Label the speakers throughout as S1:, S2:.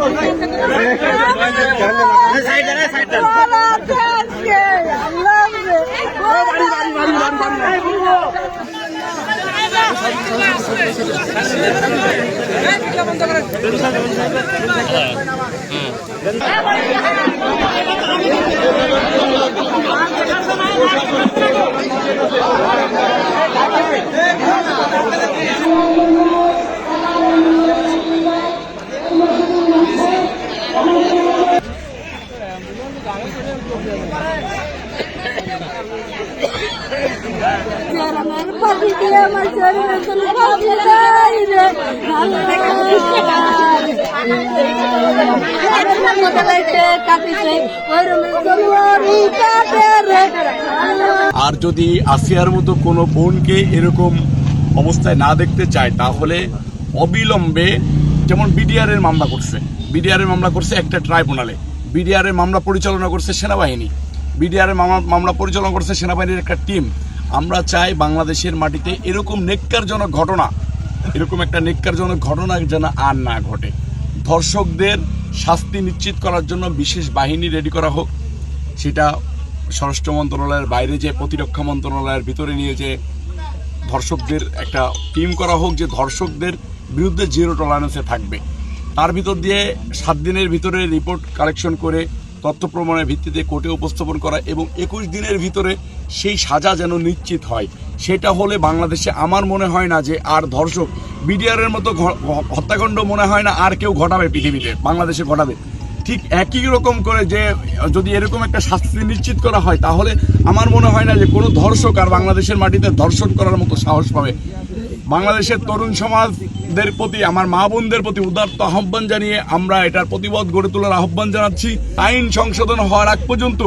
S1: আমার
S2: আর যদি আসিয়ার মতো কোনো বোনকে এরকম অবস্থায় না দেখতে চায়, তাহলে অবিলম্বে, যেমন বিডিআর এর মামলা করছে বিডিআর এর মামলা করছে একটা ট্রাইব্যুনালে। বিডিআর এর মামলা পরিচালনা করছে সেনাবাহিনী। বিডিআর এর মামলা মামলা পরিচালনা করছে সেনাবাহিনীর একটা টিম। আমরা চাই বাংলাদেশের মাটিতে এরকম নেককারজনক ঘটনা, এরকম একটা নেককারজনক ঘটনা যেন আর না ঘটে। ধর্ষকদের শাস্তি নিশ্চিত করার জন্য বিশেষ বাহিনী রেডি করা হোক। সেটা স্বরাষ্ট্র মন্ত্রণালয়ের বাইরে যে প্রতিরক্ষা মন্ত্রণালয়ের ভিতরে নিয়ে যে ধর্ষকদের একটা টিম করা হোক, যে ধর্ষকদের বিরুদ্ধে জিরো টলারেন্সে থাকবে। তার ভিতর দিয়ে সাত দিনের ভিতরে রিপোর্ট কালেকশন করে তথ্য প্রমাণের ভিত্তিতে কোর্টে উপস্থাপন করা এবং একুশ দিনের ভিতরে সেই সাজা যেন নিশ্চিত হয়। সেটা হলে বাংলাদেশে আমার মনে হয় না যে আর ধর্ষক বিডিআরের মতো হত্যাকাণ্ড মনে হয় না আর কেউ ঘটাবে পৃথিবীতে, বাংলাদেশে ঘটাবে। ঠিক একই রকম করে যে যদি এরকম একটা শাস্তি নিশ্চিত করা হয়, তাহলে আমার মনে হয় না যে কোনো ধর্ষক আর বাংলাদেশের মাটিতে ধর্ষণ করার মতো সাহস পাবে। বাংলাদেশের তরুণ সমাজদের প্রতি, আমার মা বোনদের প্রতি উদার্ত আহ্বান জানিয়ে আমরা এটার প্রতিবাদ গড়ে তোলার আহ্বান জানাচ্ছি। আইন সংশোধন হওয়ার আগ পর্যন্ত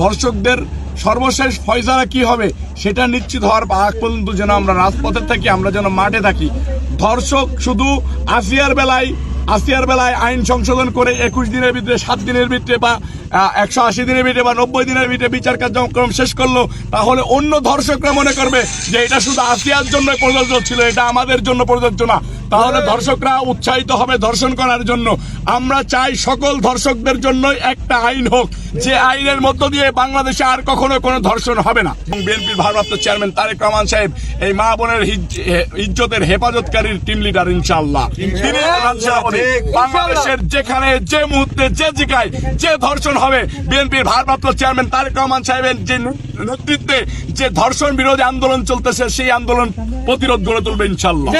S2: ধর্ষকদের সর্বশেষ ফয়সালা কি হবে সেটা নিশ্চিত হওয়ার আগ পর্যন্ত যেন আমরা রাজপথে থাকি, আমরা যেন মাঠে থাকি। ধর্ষক শুধু আসিয়ার বেলায় আসিয়ার বেলায় আইন সংশোধন করে একুশ দিনের ভিতরে, সাত দিনের ভিতরে বা একশো আশি দিনের ভিতরে বা নব্বই দিনের ভিতরে বিচার কার্যক্রম শেষ করল, তাহলে অন্য ধর্ষকরা মনে করবে যে এটা শুধু আসিয়ার জন্য প্রযোজ্য ছিল, এটা আমাদের জন্য প্রযোজ্য না। তাহলে ধর্ষকরা উৎসাহিত হবে ধর্ষণ করার জন্য। আমরা চাই সকল ধর্ষকদের জন্যই একটা আইন হোক। যে আইনের মধ্য দিয়ে বাংলাদেশে আর কখনো কোনো ধর্ষণ হবে না। বিএনপির ভারপ্রাপ্ত চেয়ারম্যান তারেক রহমান সাহেব এই মা বোনের ইজ্জতের হেফাজতকারীর টিম লিডার ইনশাআল্লাহ। তিনি বাংলাদেশের যেখানে যে মুহূর্তে, যে জিকায় যে ধর্ষণ হবে, বিএনপির ভারপ্রাপ্ত চেয়ারম্যান তারেক রহমান সাহেবের যে নেতৃত্বে যে ধর্ষণ বিরোধী আন্দোলন চলতেছে সেই আন্দোলন প্রতিরোধ গড়ে তুলবে ইনশাআল্লাহ।